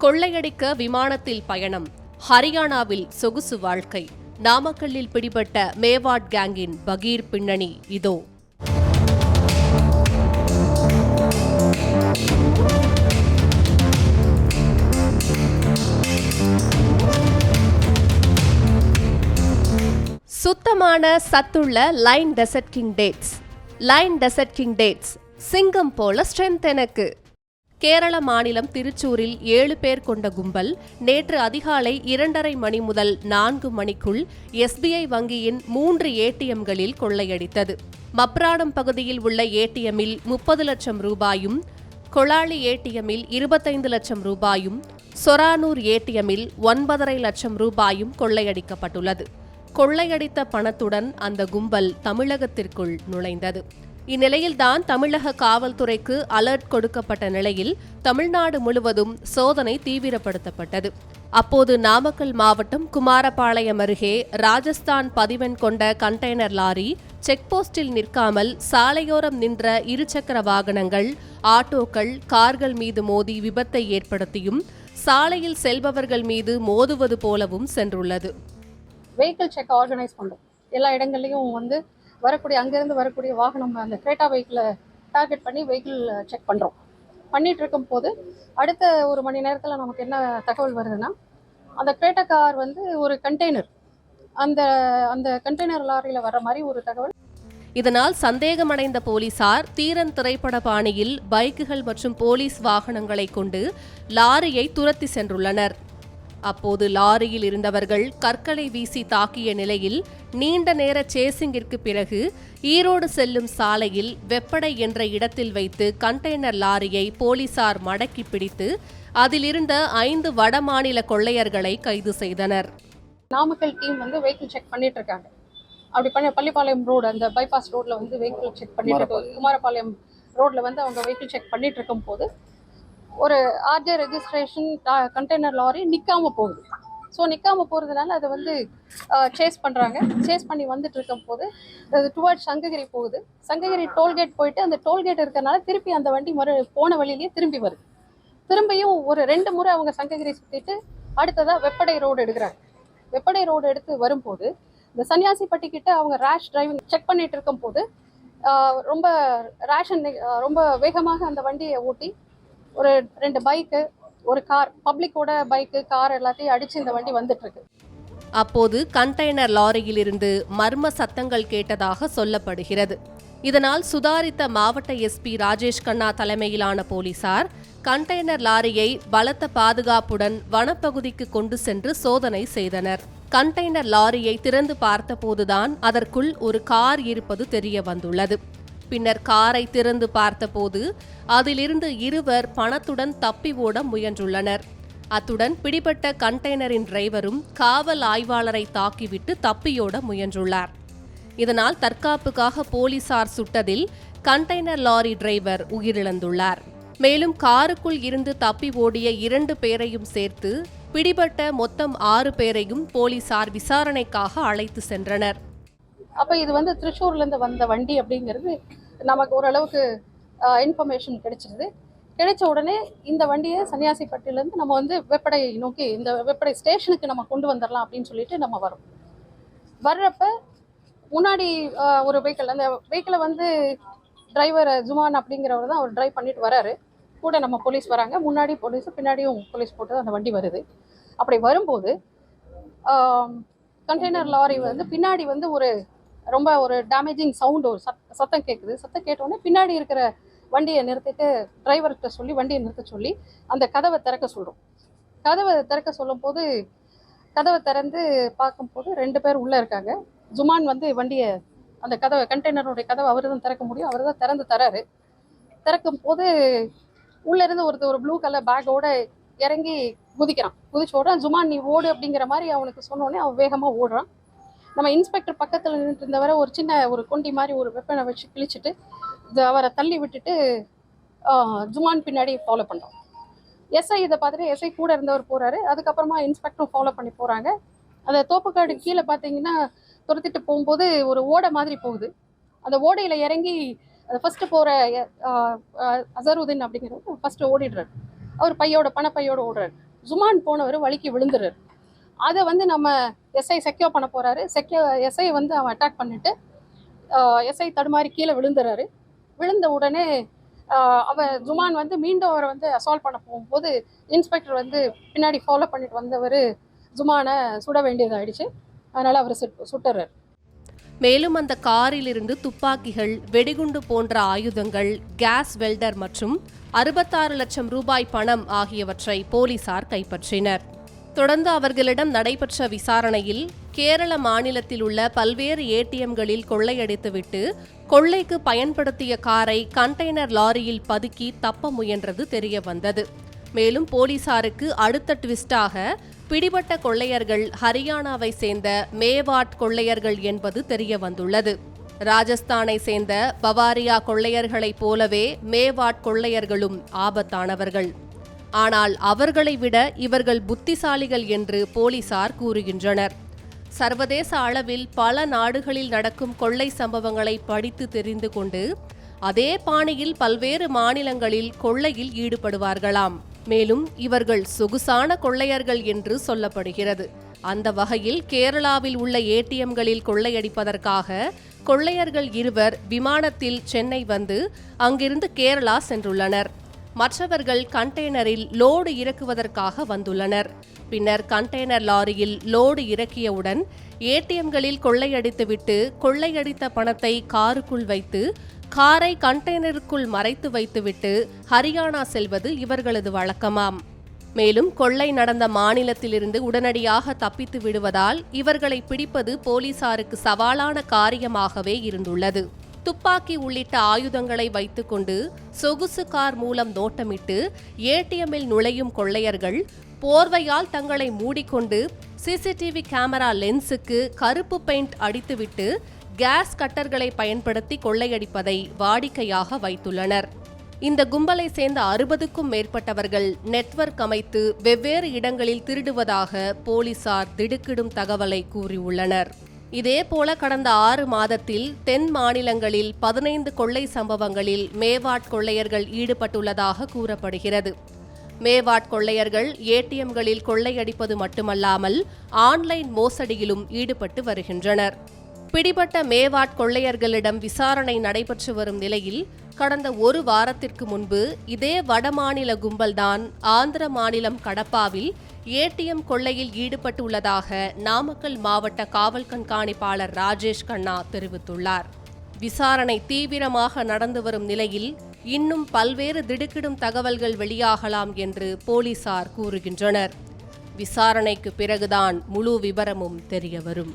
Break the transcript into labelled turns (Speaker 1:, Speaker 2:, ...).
Speaker 1: கொள்ளையடிக்க விமானத்தில் பயணம். ஹரியானாவில் சொகுசு வாழ்க்கை. நாமக்கல்லில் பிடிபட்ட மேவாட் கேங்கின் பகீர் பின்னணி இதோ. சுத்தமான சத்துள்ள line desert king dates. Line desert king dates. சிங்கம் போல ஸ்ட்ரென்த் எனக்கு. கேரள மாநிலம் திருச்சூரில் ஏழு பேர் கொண்ட கும்பல் நேற்று அதிகாலை இரண்டரை மணி முதல் நான்கு மணிக்குள் எஸ்பிஐ வங்கியின் மூன்று ஏடிஎம்களில் கொள்ளையடித்தது. மப்ராடம் பகுதியில் உள்ள ஏடிஎம்மில் முப்பது லட்சம் ரூபாயும் கொளாளி ஏடிஎம்மில் இருபத்தைந்து லட்சம் ரூபாயும் சொரானூர் ஏடிஎம்மில் ஒன்பதரை லட்சம் ரூபாயும் கொள்ளையடிக்கப்பட்டுள்ளது. கொள்ளையடித்த பணத்துடன் அந்த கும்பல் தமிழகத்திற்குள் நுழைந்தது. இந்நிலையில்தான் தமிழக காவல்துறைக்கு அலர்ட் கொடுக்கப்பட்ட நிலையில் தமிழ்நாடு முழுவதும் சோதனை தீவிரப்படுத்தப்பட்டது. அப்போது நாமக்கல் மாவட்டம் குமாரபாளையம் அருகே ராஜஸ்தான் பதிவெண் கொண்ட கண்டெய்னர் லாரி செக்போஸ்டில் நிற்காமல் சாலையோரம் நின்ற இருசக்கர வாகனங்கள் ஆட்டோக்கள் கார்கள் மீது மோதி விபத்தை ஏற்படுத்தியும் சாலையில் செல்பவர்கள் மீது மோதுவது போலவும் சென்றுள்ளது.
Speaker 2: வெஹிக்கிள் செக் ஆர்கனைஸ் பண்ணுறோம் எல்லா இடங்கள்லையும் வந்து வரக்கூடிய அங்கேருந்து வரக்கூடிய வாகனம் அந்த கிரேட்டா வெஹிக்கிளை டார்கெட் பண்ணி வெஹிக்கிள் செக் பண்ணுறோம் பண்ணிகிட்டு இருக்கும் போது அடுத்த ஒரு மணி நேரத்தில் நமக்கு என்ன தகவல் வருதுன்னா அந்த கிரேட்டா கார் வந்து ஒரு கண்டெய்னர் அந்த அந்த கண்டெய்னர் லாரியில் வர மாதிரி ஒரு தகவல்.
Speaker 1: இதனால் சந்தேகமடைந்த போலீசார் தீரன் திரைப்பட பாணியில் பைக்குகள் மற்றும் போலீஸ் வாகனங்களை கொண்டு லாரியை துரத்தி சென்றுள்ளனர். அப்போது லாரியில் இருந்தவர்கள் கற்களை வீசி தாக்கிய நிலையில் நீண்ட நேர சேசிங்கிற்கு பிறகு ஈரோடு செல்லும் சாலையில் வெப்படை என்ற இடத்தில் வைத்து கண்டெய்னர் லாரியை போலீசார் மடக்கி பிடித்து அதிலிருந்த ஐந்து வடமாநில கொள்ளையர்களை கைது செய்தனர்.
Speaker 2: நாமக்கல் டீம் வந்து வெஹிக்கிள் செக் பண்ணிட்டு இருக்காங்க. அப்படி பண்ண பள்ளிப்பாளையம் ரோடு அந்த பைபாஸ் ரோட்ல வந்து வெஹிக்கிள் செக் பண்ணிட்டு குமாரபாளையம். ரோட்ல வந்து அவங்க வெஹிக்கிள் செக் பண்ணிட்டு இருக்கும் போது ஒரு ஆர்ஜே ரெஜிஸ்ட்ரேஷன் கண்டெய்னர் லாரி நிற்காம போகுது. ஸோ நிற்காம போகிறதுனால அதை வந்து சேஸ் பண்ணுறாங்க சேஸ் பண்ணி வந்துட்டு இருக்கும் போது அது டுவர்ட் சங்ககிரி போகுது. சங்ககிரி டோல்கேட் போயிட்டு அந்த டோல்கேட் இருக்கிறனால திருப்பி அந்த வண்டி மறு போன வழியிலேயே திரும்பி வருது. திரும்பியும் ஒரு ரெண்டு முறை அவங்க சங்ககிரி சுற்றிட்டு அடுத்ததாக வெப்படை ரோடு எடுக்கிறாங்க. வெப்படை ரோடு எடுத்து வரும்போது இந்த சன்னியாசிப்பட்டி கிட்ட அவங்க ரேஷ் டிரைவிங் செக் பண்ணிட்டு இருக்கும் போது ரொம்ப ரேஷ் ரொம்ப வேகமாக அந்த வண்டியை ஓட்டி ஒரு ரெண்டு பைக்கு ஒரு கார் பப்ளிக்கோட பைக்கு கார் எல்லாத்தையும் அடிச்சு இந்த வண்டி வந்துட்டு
Speaker 1: அப்போது கண்டெய்னர் லாரியிலிருந்து மர்ம சத்தங்கள் கேட்டதாக சொல்லப்படுகிறது. இதனால் சுதாரித்த மாவட்ட எஸ்பி ராஜேஷ் கண்ணா தலைமையிலான போலீசார் கண்டெய்னர் லாரியை பலத்த பாதுகாப்புடன் வனப்பகுதிக்கு கொண்டு சென்று சோதனை செய்தனர். கண்டெய்னர் லாரியை திறந்து பார்த்தபோதுதான் அதற்குள் ஒரு கார் இருப்பது தெரிய வந்துள்ளது. பின்னர் காரை திறந்து பார்த்தபோது அதிலிருந்து இருவர் பணத்துடன் தப்பி ஓட முயன்றுள்ளனர். அத்துடன் பிடிபட்ட கண்டெய்னரின் டிரைவரும் காவல் ஆய்வாளரை தாக்கிவிட்டு தப்பியோட முயன்றுள்ளார். இதனால் தற்காப்புக்காக போலீசார் சுட்டதில் கண்டெய்னர் லாரி டிரைவர் உயிரிழந்துள்ளார். மேலும் காருக்குள் இருந்து தப்பி ஓடிய இரண்டு பேரையும் சேர்த்து பிடிபட்ட மொத்தம் ஆறு பேரையும் போலீசார் விசாரணைக்காக அழைத்து சென்றனர்.
Speaker 2: அப்போ இது வந்து திருச்சூர்லேருந்து வந்த வண்டி அப்படிங்கிறது நமக்கு ஓரளவுக்கு இன்ஃபர்மேஷன் கிடைச்சிருது. கிடைச்ச உடனே இந்த வண்டியை சன்னியாசிப்பட்டிலேருந்து நம்ம வந்து வெப்படை நோக்கி இந்த வெப்படை ஸ்டேஷனுக்கு நம்ம கொண்டு வந்துடலாம் அப்படின்னு சொல்லிட்டு நம்ம வரோம் வர்றப்ப முன்னாடி ஒரு வெஹிக்கிள் அந்த வெஹிக்கிளை வந்து டிரைவர் ஜுமான் அப்படிங்கிறவர் தான் அவர் ட்ரைவ் பண்ணிட்டு வராரு. கூட நம்ம போலீஸ் வராங்க. முன்னாடி போலீஸ் பின்னாடியும் போலீஸ் போட்டு அந்த வண்டி வருது. அப்படி வரும்போது கண்டெய்னர் லாரி வந்து பின்னாடி வந்து ஒரு ரொம்ப ஒரு டேமேஜிங் சவுண்ட் ஒரு சத் சத்தம் கேட்குது சத்தம் கேட்டோடனே பின்னாடி இருக்கிற வண்டியை நிறுத்திட்டு டிரைவர்கிட்ட சொல்லி வண்டியை நிறுத்த சொல்லி அந்த கதவை திறக்க சொல்கிறோம் கதவை திறக்க சொல்லும்போது கதவை திறந்து பார்க்கும்போது ரெண்டு பேர் உள்ளே இருக்காங்க. ஜுமான் வந்து வண்டியை அந்த கதவை கண்டெய்னருடைய கதவை அவர் தான் திறக்க முடியும். அவர் தான் திறந்து தராரு. திறக்கும் போது உள்ளேருந்து ஒருத்தர் ஒரு ப்ளூ கலர் பேக்கோட இறங்கி குதிக்கிறான். குதிச்ச உடனே ஜுமான் நீ ஓடு அப்படிங்கிற மாதிரி அவனுக்கு சொன்னோடனே அவன் வேகமாக ஓடுறான். நம்ம இன்ஸ்பெக்டர் பக்கத்தில் நின்றுட்டு இருந்தவரை ஒரு சின்ன ஒரு கொண்டி மாதிரி ஒரு வெப்பனை வச்சு கிழிச்சிட்டு அவரை தள்ளி விட்டுட்டு ஜுமான் பின்னாடி ஃபாலோ பண்ணுறோம் எஸ்ஐ இதை பார்த்துட்டு எஸ்ஐ கூட இருந்தவர் போறாரு. அதுக்கப்புறமா இன்ஸ்பெக்டரும் ஃபாலோ பண்ணி போறாங்க. அந்த தோப்புக்காடு கீழே பார்த்தீங்கன்னா துரத்திட்டு போகும்போது ஒரு ஓடை மாதிரி போகுது. அந்த ஓடையில இறங்கி போற அஹ், அஹ், அசருதீன் அப்படிங்கிறவர் ஃபர்ஸ்ட் ஓடிடுறாரு. அவர் பையோட பணப்பையோட ஓடுறாரு. ஜுமான் போனவர் வலிக்கு விழுந்துறாரு அதை வந்து நம்ம எஸ்ஐ செக்யூர் பண்ண போகிறாரு செக்யூர் எஸ்ஐ வந்து அவன் அட்டாக் பண்ணிட்டு எஸ்ஐ தடுமாறி கீழே விழுந்துறாரு விழுந்த உடனே அவன் ஜுமான் வந்து மீண்டும் அவரை வந்து அசால்வ் பண்ண போகும்போது இன்ஸ்பெக்டர் வந்து பின்னாடி ஃபாலோ பண்ணிட்டு வந்தவர் ஜுமானை சுட வேண்டியதாயிடுச்சு. அதனால் அவர் சுட் சுட்டுறாரு.
Speaker 1: மேலும் அந்த காரிலிருந்து துப்பாக்கிகள் வெடிகுண்டு போன்ற ஆயுதங்கள் கேஸ் வெல்டர் மற்றும் அறுபத்தாறு லட்சம் ரூபாய் பணம் ஆகியவற்றை போலீசார் கைப்பற்றினர். தொடர்ந்து அவர்களிடம் நடைபெற்ற விசாரணையில் கேரள மாநிலத்தில் உள்ள பல்வேறு ஏடிஎம்களில் கொள்ளையடித்துவிட்டு கொள்ளைக்கு பயன்படுத்திய காரை கண்டெய்னர் லாரியில் பதுக்கி தப்ப முயன்றது தெரிய வந்தது மேலும் போலீசாருக்கு அடுத்த ட்விஸ்டாக பிடிபட்ட கொள்ளையர்கள் ஹரியானாவை சேர்ந்த மேவாட் கொள்ளையர்கள் என்பது தெரிய வந்துள்ளது ராஜஸ்தானை சேர்ந்த பவாரியா கொள்ளையர்களைப் போலவே மேவாட் கொள்ளையர்களும் ஆபத்தானவர்கள். ஆனால் அவர்களை விட இவர்கள் புத்திசாலிகள் என்று போலீசார் கூறுகின்றனர். சர்வதேச அளவில் பல நாடுகளில் நடக்கும் கொள்ளை சம்பவங்களை படித்து தெரிந்து கொண்டு அதே பாணியில் பல்வேறு மாநிலங்களில் கொள்ளையில் ஈடுபடுவார்களாம். மேலும் இவர்கள் சொகுசான கொள்ளையர்கள் என்று சொல்லப்படுகிறது. அந்த வகையில் கேரளாவில் உள்ள ஏடிஎம்களில் கொள்ளையடிப்பதற்காக கொள்ளையர்கள் இருவர் விமானத்தில் சென்னை வந்து அங்கிருந்து கேரளா சென்றுள்ளனர். மற்றவர்கள் கண்டெய்னரில் லோடு இறக்குவதற்காக வந்துள்ளனர். பின்னர் கண்டெய்னர் லாரியில் லோடு இறக்கியவுடன் ஏடிஎம்களில் கொள்ளையடித்துவிட்டு கொள்ளையடித்த பணத்தை காருக்குள் வைத்து காரை கண்டெய்னருக்குள் மறைத்து வைத்துவிட்டு ஹரியானா செல்வது இவர்களது வழக்கமாம். மேலும் கொள்ளை நடந்த மாநிலத்திலிருந்து உடனடியாக தப்பித்து விடுவதால் இவர்களை பிடிப்பது போலீசாருக்கு சவாலான காரியமாகவே இருந்துள்ளது. துப்பாக்கி உள்ளிட்ட ஆயுதங்களை வைத்துக்கொண்டு சொகுசு கார் மூலம் நோட்டமிட்டு ஏடிஎம்மில் நுழையும் கொள்ளையர்கள் போர்வையால் தங்களை மூடிக்கொண்டு சிசிடிவி கேமரா லென்ஸுக்கு கருப்பு பெயிண்ட் அடித்துவிட்டு கேஸ் கட்டர்களை பயன்படுத்தி கொள்ளையடிப்பதை வாடிக்கையாக வைத்துள்ளனர். இந்த கும்பலை சேர்ந்த அறுபதுக்கும் மேற்பட்டவர்கள் நெட்வொர்க் அமைத்து வெவ்வேறு இடங்களில் திருடுவதாக போலீசார் திடுக்கிடும் தகவலை கூறியுள்ளனர். இதேபோல கடந்த ஆறு மாதத்தில் தென் மாநிலங்களில் பதினைந்து கொள்ளை சம்பவங்களில் மேவாட் கொள்ளையர்கள் ஈடுபட்டுள்ளதாக கூறப்படுகிறது. மேவாட் கொள்ளையர்கள் ஏடிஎம்களில் கொள்ளையடிப்பது மட்டுமல்லாமல் ஆன்லைன் மோசடியிலும் ஈடுபட்டு வருகின்றனர். பிடிபட்ட மேவாட் கொள்ளையர்களிடம் விசாரணை நடைபெற்று வரும் நிலையில் கடந்த ஒரு வாரத்திற்கு முன்பு இதே வடமாநில கும்பல்தான் ஆந்திர மாநிலம் கடப்பாவில் ஏடிஎம் கொள்ளையில் ஈடுபட்டுள்ளதாக நாமக்கல் மாவட்ட காவல் கண்காணிப்பாளர் ராஜேஷ் கண்ணா தெரிவித்துள்ளார். விசாரணை தீவிரமாக நடந்து வரும் நிலையில் இன்னும் பல்வேறு திடுக்கிடும் தகவல்கள் வெளியாகலாம் என்று போலீசார் கூறுகின்றனர். விசாரணைக்கு பிறகுதான் முழு விவரமும் தெரியவரும்